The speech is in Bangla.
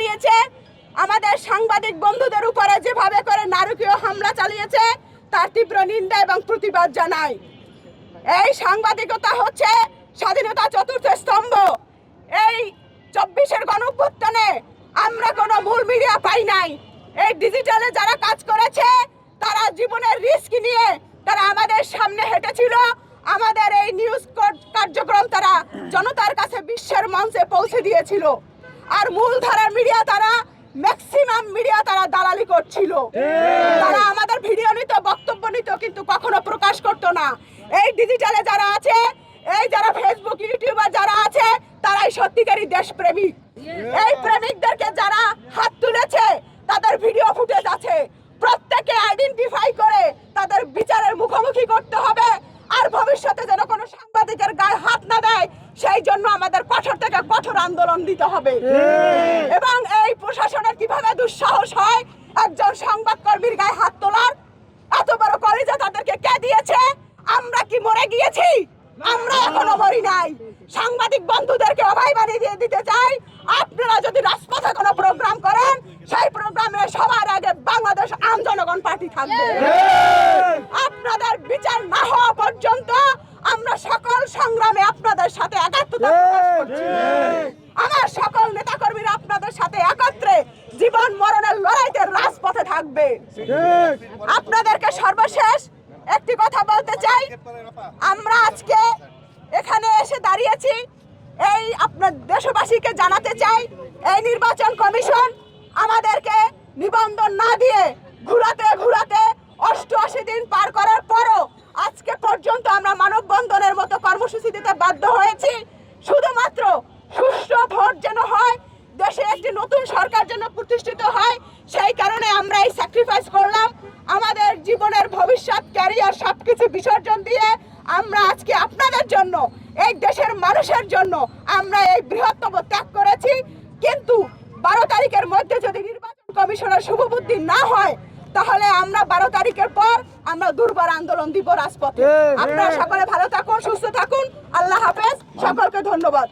চালিয়েছে। আমাদের সাংবাদিক বন্ধুদের উপরে যেভাবে করে নারকীয় হামলা চালিয়েছে, তার তীব্র নিন্দা এবং প্রতিবাদ জানাই। এই সাংবাদিকতা হচ্ছে স্বাধীনতা চতুর্থ স্তম্ভ। এই চব্বিশের গণঅভ্যুত্থানে আমরা কোনো মূল মিডিয়া পাই নাই। এই ডিজিটালে যারা কাজ করেছে, তারা জীবনের রিস্ক নিয়ে তারা আমাদের সামনে হেঁটেছিল। আমাদের এই নিউজ কার্যক্রম তারা জনতার কাছে বিশ্বের মঞ্চে পৌঁছে দিয়েছিল। আর মূলধারার মিডিয়া তারা ম্যাক্সিমাম মিডিয়া তারা দালালি করছিল। তারা আমাদের ভিডিও নিত, বক্তব্য নিত, কিন্তু কখনো প্রকাশ করতো না। এই ডিজিটালে যারা আছে, এই যারা ফেসবুক ইউটিউবার যারা আছে, তারাই সত্যিকারী দেশপ্রেমিক। এই প্রেমিকদেরকে যারা হাত তুলেছে, তাদের ভিডিও ফুটেজ আছে। প্রত্যেকে আইডেন্টিফাই করে তাদের বিচারের মুখোমুখি করতে হবে। আর ভবিষ্যতে যেন কোনো সাংবাদিকের গায়ে হাত না দেয়, সেই জন্য আমাদের কঠোর আন্দোলন দিতে হবে। এবং এই প্রশাসনের কীভাবে দুঃসাহস হয় একজন সংবাদকর্মীর গায়ে হাত তোলার এত বড় কলেজে তাদেরকে কে দিয়েছে? আমরা কি মরে গিয়েছি? আমরা এখনও মরি নাই। সাংবাদিক বন্ধুদেরকে অভয় বানিয়ে দিয়ে দিতে চাই। আপনারা যদি রাজপথে কোনো প্রোগ্রাম করেন সেই প্রোগ্রামে সবার আগে বাংলাদেশ আম জনগণ পার্টি থাকবে। আপনাদের বিচার না হওয়া পর্যন্ত আমরা সকল সংগ্রামে আপনাদের সাথে একাত্মতা প্রকাশ করছি আমার সকল নেতাকর্মীরা আপনাদের সাথে একত্রে জীবন মরণের লড়াইতে রাজপথে থাকবে। আপনাদেরকে সর্বশেষ একটি কথা বলতে চাই। আমরা আজকে এখানে এসে দাঁড়িয়েছি। এই আপনার দেশবাসীকে জানাতে চাই এই নির্বাচন কমিশন আমাদেরকে নিবন্ধন না দিয়ে ঘুরাতে ঘুরাতে অষ্টআশি দিন পার করার পরও আজকে পর্যন্ত আমরা মানববন্ধনের মতো কর্মসূচি দিতে বাধ্য হয়েছি। শুধুমাত্র সুষ্ঠু ভোট যেন হয় সরকার যেন প্রতিষ্ঠিত হয় সেই কারণে আমরা এই স্যাক্রিফাইস করলাম। আমাদের জীবনের ভবিষ্যৎ ক্যারিয়ার সবকিছু বিসর্জন দিয়ে আমরা আজকে আপনাদের জন্য এই দেশের মানুষের জন্য আমরা এই বৃহত্তম ত্যাগ করেছি। কিন্তু বারো তারিখের মধ্যে যদি নির্বাচন কমিশনের শুভবুদ্ধি না হয় তাহলে আমরা বারো তারিখের পর আমরা দুর্বার আন্দোলন দিব রাজপথে। আপনারা সকলে ভালো থাকুন সুস্থ থাকুন। আল্লাহ হাফেজ। সকলকে ধন্যবাদ।